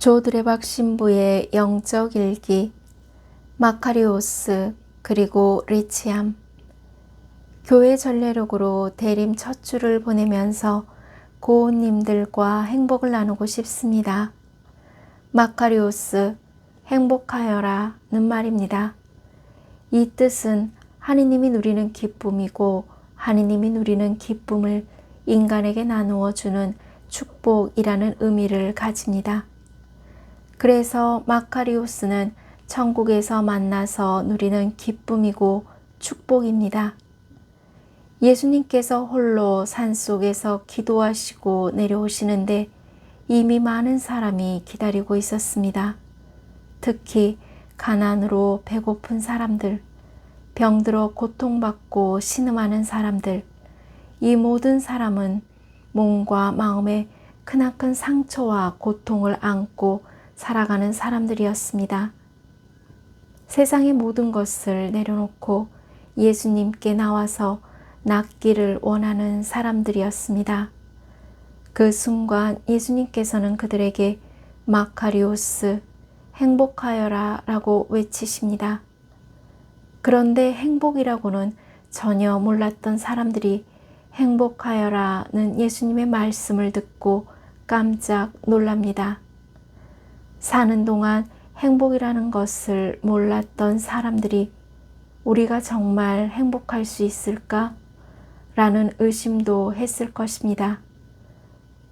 조드레박 신부의 영적 일기 마카리오스 그리고 리치암 교회 전례록으로 대림 첫 주를 보내면서 고운님들과 행복을 나누고 싶습니다. 마카리오스 행복하여라는 말입니다. 이 뜻은 하느님이 누리는 기쁨이고 하느님이 누리는 기쁨을 인간에게 나누어 주는 축복이라는 의미를 가집니다. 그래서 마카리오스는 천국에서 만나서 누리는 기쁨이고 축복입니다. 예수님께서 홀로 산 속에서 기도하시고 내려오시는데 이미 많은 사람이 기다리고 있었습니다. 특히 가난으로 배고픈 사람들, 병들어 고통받고 신음하는 사람들, 이 모든 사람은 몸과 마음에 크나큰 상처와 고통을 안고 살아가는 사람들이었습니다. 세상의 모든 것을 내려놓고 예수님께 나와서 낫기를 원하는 사람들이었습니다. 그 순간 예수님께서는 그들에게 마카리오스 행복하여라 라고 외치십니다. 그런데 행복이라고는 전혀 몰랐던 사람들이 행복하여라는 예수님의 말씀을 듣고 깜짝 놀랍니다. 사는 동안 행복이라는 것을 몰랐던 사람들이 우리가 정말 행복할 수 있을까? 라는 의심도 했을 것입니다.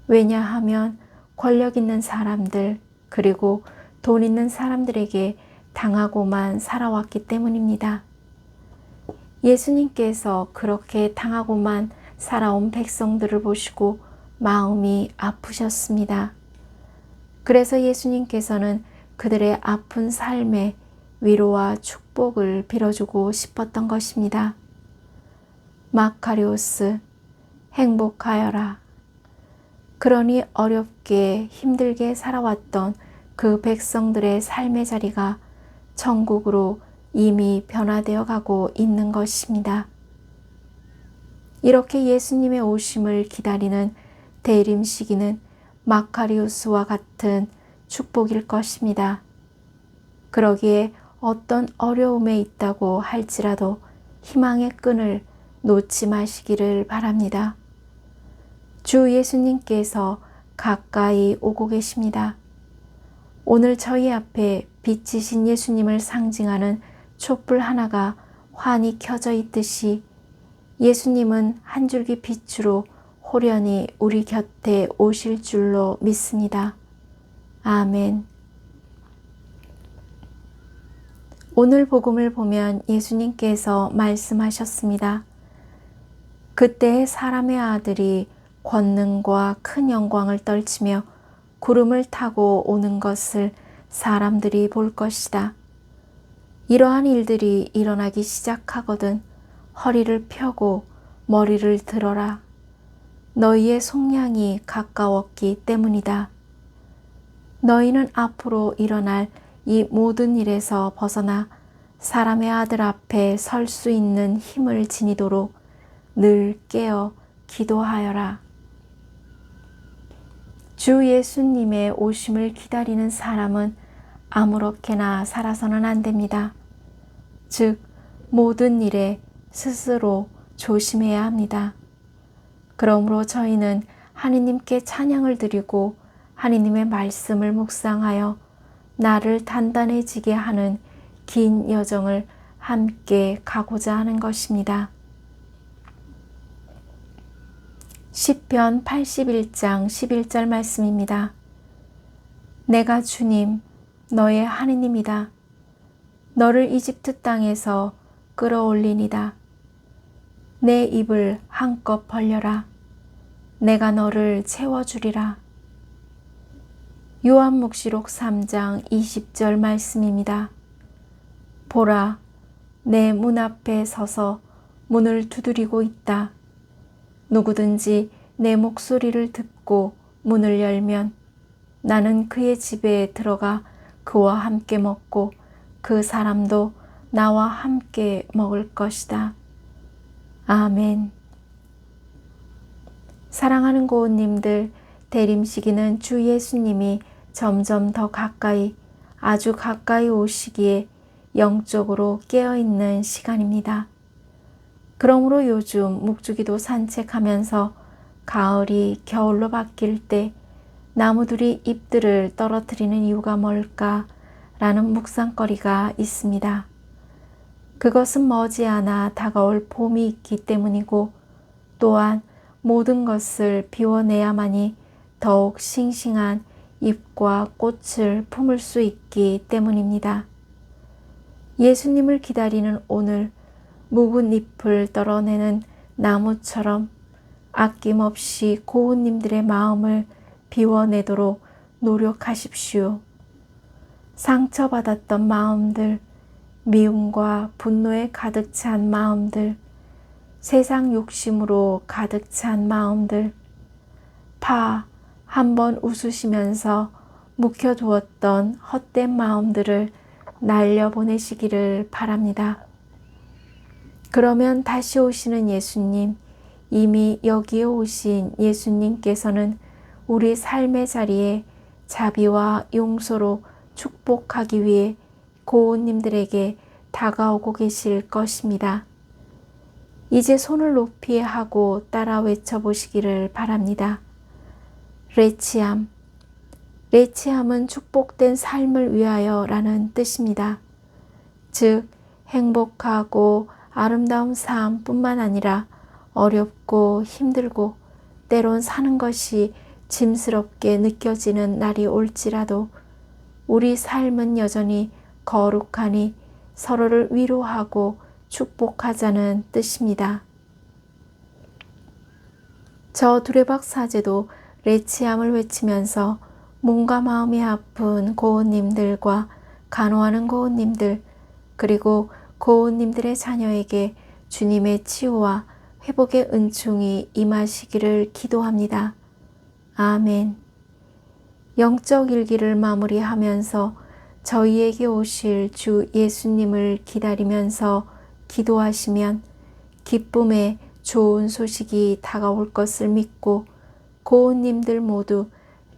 왜냐하면 권력 있는 사람들, 그리고 돈 있는 사람들에게 당하고만 살아왔기 때문입니다. 예수님께서 그렇게 당하고만 살아온 백성들을 보시고 마음이 아프셨습니다. 그래서 예수님께서는 그들의 아픈 삶에 위로와 축복을 빌어주고 싶었던 것입니다. 마카리오스, 행복하여라. 그러니 어렵게 힘들게 살아왔던 그 백성들의 삶의 자리가 천국으로 이미 변화되어 가고 있는 것입니다. 이렇게 예수님의 오심을 기다리는 대림 시기는 마카리우스와 같은 축복일 것입니다. 그러기에 어떤 어려움에 있다고 할지라도 희망의 끈을 놓지 마시기를 바랍니다. 주 예수님께서 가까이 오고 계십니다. 오늘 저희 앞에 빛이신 예수님을 상징하는 촛불 하나가 환히 켜져 있듯이 예수님은 한 줄기 빛으로 호련히 우리 곁에 오실 줄로 믿습니다. 아멘. 오늘 복음을 보면 예수님께서 말씀하셨습니다. 그때 사람의 아들이 권능과 큰 영광을 떨치며 구름을 타고 오는 것을 사람들이 볼 것이다. 이러한 일들이 일어나기 시작하거든 허리를 펴고 머리를 들어라. 너희의 속량이 가까웠기 때문이다. 너희는 앞으로 일어날 이 모든 일에서 벗어나 사람의 아들 앞에 설 수 있는 힘을 지니도록 늘 깨어 기도하여라. 주 예수님의 오심을 기다리는 사람은 아무렇게나 살아서는 안 됩니다. 즉, 모든 일에 스스로 조심해야 합니다. 그러므로 저희는 하느님께 찬양을 드리고 하느님의 말씀을 묵상하여 나를 단단해지게 하는 긴 여정을 함께 가고자 하는 것입니다. 시편 81장 11절 말씀입니다. 내가 주님 너의 하느님이다. 너를 이집트 땅에서 끌어올리니다. 내 입을 한껏 벌려라. 내가 너를 채워주리라. 요한묵시록 3장 20절 말씀입니다. 보라, 내 문 앞에 서서 문을 두드리고 있다. 누구든지 내 목소리를 듣고 문을 열면 나는 그의 집에 들어가 그와 함께 먹고 그 사람도 나와 함께 먹을 것이다. 아멘. 사랑하는 고운님들, 대림 시기는 주 예수님이 점점 더 가까이, 아주 가까이 오시기에 영적으로 깨어있는 시간입니다. 그러므로 요즘 묵주기도 산책하면서 가을이 겨울로 바뀔 때 나무들이 잎들을 떨어뜨리는 이유가 뭘까? 라는 묵상거리가 있습니다. 그것은 머지않아 다가올 봄이 있기 때문이고 또한 모든 것을 비워내야만이 더욱 싱싱한 잎과 꽃을 품을 수 있기 때문입니다. 예수님을 기다리는 오늘 묵은 잎을 떨어내는 나무처럼 아낌없이 고운님들의 마음을 비워내도록 노력하십시오. 상처받았던 마음들, 미움과 분노에 가득 찬 마음들, 세상 욕심으로 가득 찬 마음들, 파 한번 웃으시면서 묵혀두었던 헛된 마음들을 날려보내시기를 바랍니다. 그러면 다시 오시는 예수님, 이미 여기에 오신 예수님께서는 우리 삶의 자리에 자비와 용서로 축복하기 위해 고운님들에게 다가오고 계실 것입니다. 이제 손을 높이 하고 따라 외쳐보시기를 바랍니다. 레치암. 레치암은 축복된 삶을 위하여 라는 뜻입니다. 즉, 행복하고 아름다운 삶 뿐만 아니라 어렵고 힘들고 때론 사는 것이 짐스럽게 느껴지는 날이 올지라도 우리 삶은 여전히 거룩하니 서로를 위로하고 축복하자는 뜻입니다. 저 두레박 사제도 레치암을 외치면서 몸과 마음이 아픈 고은님들과 간호하는 고은님들 그리고 고은님들의 자녀에게 주님의 치유와 회복의 은총이 임하시기를 기도합니다. 아멘. 영적 일기를 마무리하면서 저희에게 오실 주 예수님을 기다리면서 기도하시면 기쁨의 좋은 소식이 다가올 것을 믿고 고운님들 모두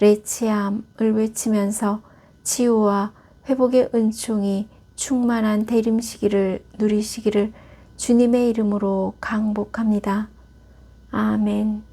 레치암을 외치면서 치유와 회복의 은총이 충만한 대림 시기를 누리시기를 주님의 이름으로 강복합니다. 아멘.